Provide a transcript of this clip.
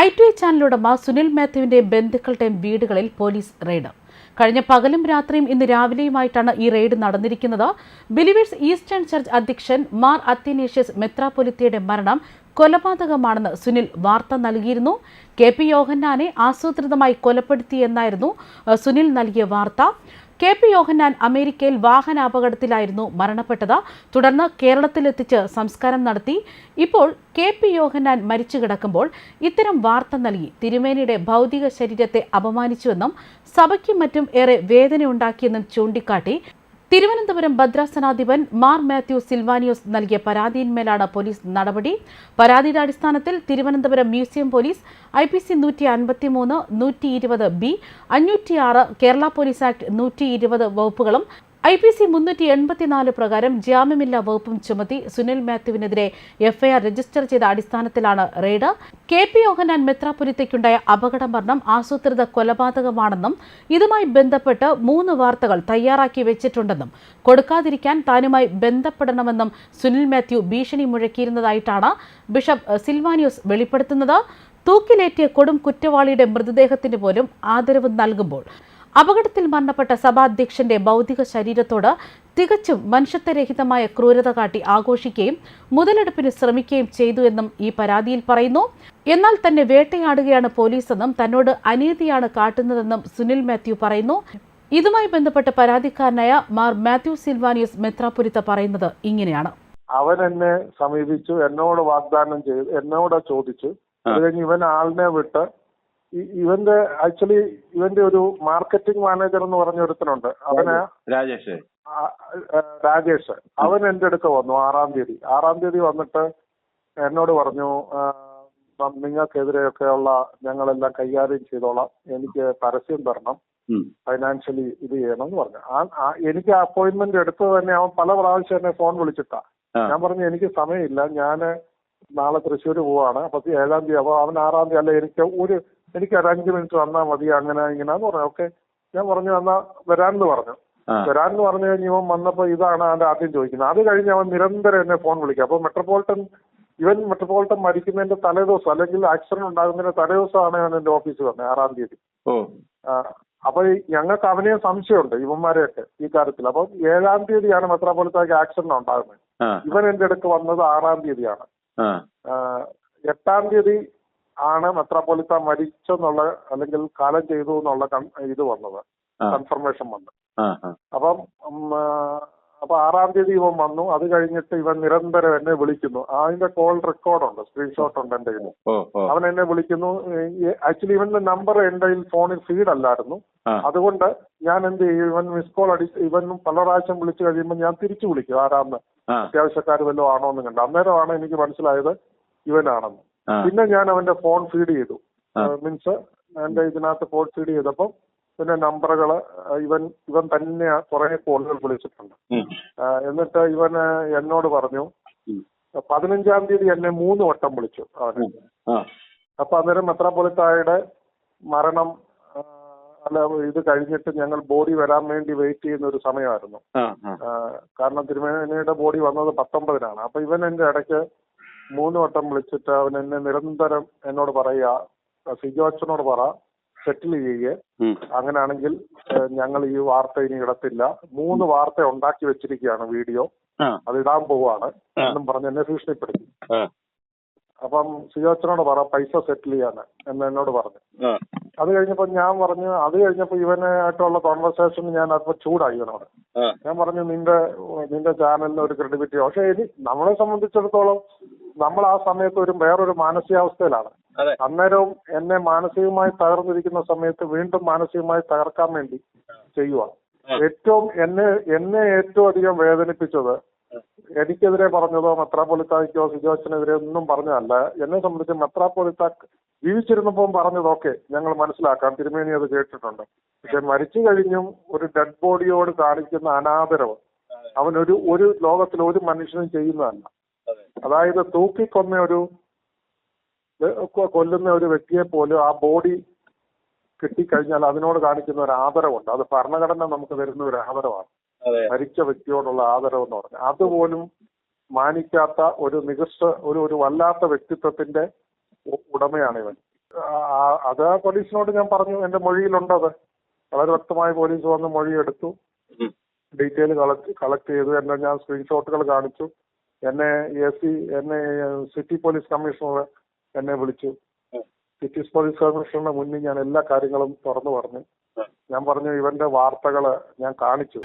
I T ചാനലുടമ സുനിൽ മാത്യുവിന്റെ ബന്ധുക്കളുടെയും വീടുകളിൽ പോലീസ് റെയ്ഡ്. കഴിഞ്ഞ പകലും രാത്രിയും ഇന്ന് രാവിലെയുമായിട്ടാണ് ഈ റെയ്ഡ് നടന്നിരിക്കുന്നത്. ബിലിവേഴ്സ് ഈസ്റ്റേൺ ചർച്ച് അധ്യക്ഷൻ മാർ അത്തിനേഷ്യസ് മെത്രാപൊലിത്തയുടെ മരണം കൊലപാതകമാണെന്ന് സുനിൽ വാർത്ത നൽകിയിരുന്നു. കെ പി യോഹന്നാനെ ആസൂത്രിതമായി കൊലപ്പെടുത്തിയെന്നായിരുന്നു സുനിൽ നൽകിയ വാർത്ത. കെ പി യോഹന്നാൻ അമേരിക്കയിൽ വാഹനാപകടത്തിലായിരുന്നു മരണപ്പെട്ടത്. തുടർന്ന് കേരളത്തിലെത്തിച്ച് സംസ്കാരം നടത്തി. ഇപ്പോൾ കെ പി യോഹന്നാൻ മരിച്ചു കിടക്കുമ്പോൾ ഇത്തരം വാർത്ത നൽകി. തിരുമേനിയുടെ ഭൗതിക ശരീരത്തെ അപമാനിച്ചുവെന്നും സഭയ്ക്കും മറ്റും ഏറെ വേദനയുണ്ടാക്കിയെന്നും ചൂണ്ടിക്കാട്ടി തിരുവനന്തപുരം ഭദ്രാസനാധിപൻ മാർ മാത്യു സിൽവാനിയോസ് നൽകിയ പരാതിയിന്മേലാണ് പോലീസ് നടപടി. പരാതിയുടെ അടിസ്ഥാനത്തിൽ Thiruvananthapuram museum police I P C നൂറ്റി അൻപത്തിമൂന്ന് നൂറ്റി ഇരുപത് ബി അഞ്ഞൂറ്റിയാറ് കേരള പോലീസ് ആക്ട് നൂറ്റി ഇരുപത് വകുപ്പുകളും ഐ പി സി മുന്നൂറ്റി എൺപത്തിനാല് പ്രകാരം ജാമ്യമില്ലാ വകുപ്പും ചുമത്തി സുനിൽ മാത്യുവിനെതിരെ എഫ്ഐആർ രജിസ്റ്റർ ചെയ്ത അടിസ്ഥാനത്തിലാണ് റെയ്ഡ്. കെ പി യോഹനാൻ മെത്രാപുരത്തേക്കുണ്ടായ അപകട മരണം ആസൂത്രിത കൊലപാതകമാണെന്നും ഇതുമായി ബന്ധപ്പെട്ട് മൂന്ന് വാർത്തകൾ തയ്യാറാക്കി വെച്ചിട്ടുണ്ടെന്നും കൊടുക്കാതിരിക്കാൻ താനുമായി ബന്ധപ്പെടണമെന്നും സുനിൽ മാത്യു ഭീഷണി മുഴക്കിയിരുന്നതായിട്ടാണ് ബിഷപ്പ് സിൽവാനിയോസ് വെളിപ്പെടുത്തുന്നത്. തൂക്കിലേറ്റിയ കൊടും കുറ്റവാളിയുടെ മൃതദേഹത്തിന് പോലും ആദരവ് നൽകുമ്പോൾ അപകടത്തിൽ മരണപ്പെട്ട സഭാധ്യക്ഷന്റെ ഭൗതിക ശരീരത്തോട് തികച്ചും മനുഷ്യത്വരഹിതമായ ക്രൂരത കാട്ടി ആഘോഷിക്കുകയും മുതലെടുപ്പിന് ശ്രമിക്കുകയും ചെയ്തു എന്നും ഈ പരാതിയിൽ പറയുന്നു. എന്നാൽ തന്നെ വേട്ടയാടുകയാണ് പോലീസെന്നും തന്നോട് അനീതിയാണ് കാട്ടുന്നതെന്നും സുനിൽ മാത്യു പറയുന്നു. ഇതുമായി ബന്ധപ്പെട്ട പരാതിക്കാരനായ മാർ മാത്യു സിൽവാനിയസ് മെത്രാപുരിത്ത പറയുന്നത് ഇങ്ങനെയാണ്. അവൻ എന്നെ സമീപിച്ചു എന്നോട് വാഗ്ദാനം ചെയ്തു എന്നോട് ചോദിച്ചു. അത് കഴിഞ്ഞ് ഇവൻ ആളിനെ വിട്ട് ഇവന്റെ ആക്ച്വലി ഇവന്റെ ഒരു മാർക്കറ്റിംഗ് മാനേജർ എന്ന് പറഞ്ഞ ഒരുത്തനുണ്ട്. അവന് രാജേഷ്. രാജേഷ്. അവൻ എന്റെ അടുത്ത് വന്നു ആറാം തീയതി. ആറാം തീയതി വന്നിട്ട് എന്നോട് പറഞ്ഞു നിങ്ങൾക്കെതിരെയൊക്കെയുള്ള ഞങ്ങളെല്ലാം കൈകാര്യം ചെയ്തോളാം. എനിക്ക് പരസ്യം തരണം. ഫൈനാൻഷ്യലി ഇത് ചെയ്യണം എന്ന് പറഞ്ഞു എനിക്ക് അപ്പോയിന്റ്മെന്റ് എടുത്തത് തന്നെ അവൻ പല പ്രാവശ്യം എന്നെ ഫോൺ വിളിച്ചിട്ടാ. ഞാൻ പറഞ്ഞു എനിക്ക് സമയമില്ല. ഞാൻ നാളെ തൃശ്ശൂർ പോവാണ്. അപ്പൊ ഏഴാം തീയതി അപ്പൊ അവൻ ആറാം തീയതി അല്ല എനിക്ക് ഒരു എനിക്ക് ഒരു അഞ്ച് മിനിറ്റ് വന്നാൽ മതി അങ്ങനെ ഇങ്ങനെന്ന് പറഞ്ഞു. ഓക്കെ. ഞാൻ പറഞ്ഞു എന്നാ വരാന്ന് പറഞ്ഞു. വരാന്ന് വരാമെന്ന് പറഞ്ഞു കഴിഞ്ഞ് ഇവൻ വന്നപ്പോ ഇതാണ് അവന്റെ ആദ്യം ചോദിക്കുന്നത്. അത് കഴിഞ്ഞ് അവൻ നിരന്തരം എന്നെ ഫോൺ വിളിക്കും. അപ്പൊ മെട്രോപോളിറ്റൻ ഇവൻ മെട്രോപോളിറ്റൻ മരിക്കുന്നതിന്റെ തലേദിവസം അല്ലെങ്കിൽ ആക്സിഡന്റ് ഉണ്ടാകുന്നതിന്റെ തലേദിവസമാണ് ഞാൻ എന്റെ ഓഫീസിൽ വന്നത് ആറാം തീയതി. അപ്പൊ ഞങ്ങൾക്ക് അവനെയും സംശയമുണ്ട് ഇവന്മാരെയൊക്കെ ഈ കാര്യത്തിൽ. അപ്പം ഏഴാം തീയതിയാണ് മെത്രാപൊളിത്താക്ക് ആക്സിഡന്റ് ഉണ്ടാകുന്നത്. ഇവൻ എന്റെ അടുത്ത് വന്നത് ആറാം തീയതിയാണ്. എട്ടാം തീയതി ആണ് മെത്രാപ്പൊലിത്ത മരിച്ചെന്നുള്ള അല്ലെങ്കിൽ കാലം ചെയ്തു എന്നുള്ള ഇത് വന്നത്. കൺഫർമേഷൻ വന്നു. ആ ആ. അപ്പം അപ്പൊ ആറാം തീയതി ഇവൻ വന്നു. അത് കഴിഞ്ഞിട്ട് ഇവൻ നിരന്തരം എന്നെ വിളിക്കുന്നു. അതിന്റെ കോൾ റെക്കോർഡുണ്ട് സ്ക്രീൻഷോട്ട് ഉണ്ട് എന്റെ കയ്യിൽ അവൻ എന്നെ വിളിക്കുന്നു. ആക്ച്വലി ഇവന്റെ നമ്പർ എന്റെ കയ്യിൽ ഫോണിൽ ഫീഡ് അല്ലായിരുന്നു. അതുകൊണ്ട് ഞാൻ എന്ത് ചെയ്യും? ഇവൻ മിസ് കോൾ അടി ഇവൻ പല പ്രാവശ്യം വിളിച്ചു കഴിയുമ്പോൾ ഞാൻ തിരിച്ചു വിളിക്കും. ആരാന്ന്. അത്യാവശ്യക്കാർ വല്ലതും ആണോ എന്ന് കണ്ടു. അന്നേരമാണ് എനിക്ക് മനസ്സിലായത് ഇവനാണെന്ന്. പിന്നെ ഞാൻ അവന്റെ ഫോൺ ഫീഡ് ചെയ്തു. മീൻസ് എന്റെ ഇതിനകത്ത് ഫോൺ ഫീഡ് ചെയ്തപ്പം പിന്നെ നമ്പറുകൾ ഇവൻ ഇവൻ തന്നെ കുറെ കോളുകൾ വിളിച്ചിട്ടുണ്ട്. എന്നിട്ട് ഇവൻ എന്നോട് പറഞ്ഞു. പതിനഞ്ചാം തീയതി എന്നെ മൂന്ന് വട്ടം വിളിച്ചു അവന്. അപ്പൊ അന്നേരം മെത്രാപൊളിത്തായുടെ മരണം അല്ല ഇത് കഴിഞ്ഞിട്ട് ഞങ്ങൾ ബോഡി വരാൻ വേണ്ടി വെയിറ്റ് ചെയ്യുന്ന ഒരു സമയമായിരുന്നു. കാരണം തിരുമേനിയുടെ ബോഡി വന്നത് പത്തൊമ്പതിനാണ്. അപ്പൊ ഇവൻ എന്റെ ഇടയ്ക്ക് മൂന്ന് വട്ടം വിളിച്ചിട്ട് അവൻ എന്നെ നിരന്തരം എന്നോട് പറയുക സിജോ അച്ഛനോട് പറ സെറ്റിൽ ചെയ്യുക അങ്ങനെയാണെങ്കിൽ ഞങ്ങൾ ഈ വാർത്ത ഇനി ഇടത്തില്ല. മൂന്ന് വാർത്ത ഉണ്ടാക്കി വെച്ചിരിക്കുകയാണ് വീഡിയോ. അത് ഇടാൻ പോവാണ്. എന്നും പറഞ്ഞ് എന്നെ ഭീഷണിപ്പെടുത്തി. അപ്പം സിജോ അച്ഛനോട് പറ പൈസ സെറ്റിൽ ചെയ്യാന് എന്ന് എന്നോട് പറഞ്ഞു. അത് കഴിഞ്ഞപ്പോ ഞാൻ പറഞ്ഞു അത് കഴിഞ്ഞപ്പോ ഇവനായിട്ടുള്ള കോൺവെർസേഷൻ ഞാൻ അപ്പൊ ചൂടായി ഇവനോട്. ഞാൻ പറഞ്ഞു നിന്റെ നിന്റെ ചാനലിന് ഒരു ക്രെഡിബിലിറ്റി പക്ഷെ ഇനി നമ്മളെ സംബന്ധിച്ചിടത്തോളം നമ്മൾ ആ സമയത്ത് ഒരു വേറൊരു മാനസികാവസ്ഥയിലാണ്. അന്നേരവും എന്നെ മാനസികമായി തകർന്നിരിക്കുന്ന സമയത്ത് വീണ്ടും മാനസികമായി തകർക്കാൻ വേണ്ടി ചെയ്യുക ഏറ്റവും എന്നെ എന്നെ ഏറ്റവും അധികം വേദനിപ്പിച്ചത് എനിക്കെതിരെ പറഞ്ഞതോ മെത്രാപൊളിത്താക്കോ സിജോച്ചനെതിരെ ഒന്നും പറഞ്ഞതല്ല. എന്നെ സംബന്ധിച്ച് മെത്രാപൊളിത്താക്ക് ജീവിച്ചിരുന്നപ്പോൾ പറഞ്ഞതൊക്കെ ഞങ്ങൾ മനസ്സിലാക്കാം. തിരുമേനി അത് കേട്ടിട്ടുണ്ട്. പക്ഷെ മരിച്ചു കഴിഞ്ഞും ഒരു ഡെഡ് ബോഡിയോട് കാണിക്കുന്ന അനാദരവ് അവനൊരു ഒരു ലോകത്തിൽ ഒരു മനുഷ്യനും ചെയ്യുന്നതല്ല. അതായത് തൂക്കിക്കൊന്ന ഒരു കൊല്ലുന്ന ഒരു വ്യക്തിയെ പോലും ആ ബോഡി കിട്ടിക്കഴിഞ്ഞാൽ അതിനോട് കാണിക്കുന്ന ഒരു ആദരവുണ്ട്. അത് ഭരണഘടന നമുക്ക് തരുന്ന ഒരു ആദരവാണ്. അതെ. മരിച്ച വ്യക്തിയോടുള്ള ആദരവ് എന്ന് പറഞ്ഞാൽ. അതുപോലും മാനിക്കാത്ത ഒരു മികച്ച ഒരു ഒരു വല്ലാത്ത വ്യക്തിത്വത്തിന്റെ ഉടമയാണ് ഇവൻ. അത് ആ പോലീസിനോട് ഞാൻ പറഞ്ഞു എന്റെ മൊഴിയിലുണ്ട് മൊഴിയിലുണ്ടത് വളരെ വ്യക്തമായി പോലീസ് വന്ന് മൊഴിയെടുത്തു. ഡീറ്റെയിൽ കളക്ട് കളക്ട് ചെയ്തു. എന്നെ ഞാൻ സ്ക്രീൻഷോട്ടുകൾ കാണിച്ചു. എന്നെ എ സി എന്നെ സിറ്റി പോലീസ് കമ്മീഷണർ എന്നെ വിളിച്ചു. സിറ്റി പോലീസ് കമ്മീഷണറുടെ മുന്നിൽ ഞാൻ എല്ലാ കാര്യങ്ങളും തുറന്നു പറഞ്ഞു. ഞാൻ പറഞ്ഞു ഇവന്റെ വാർത്തകൾ ഞാൻ കാണിച്ചു.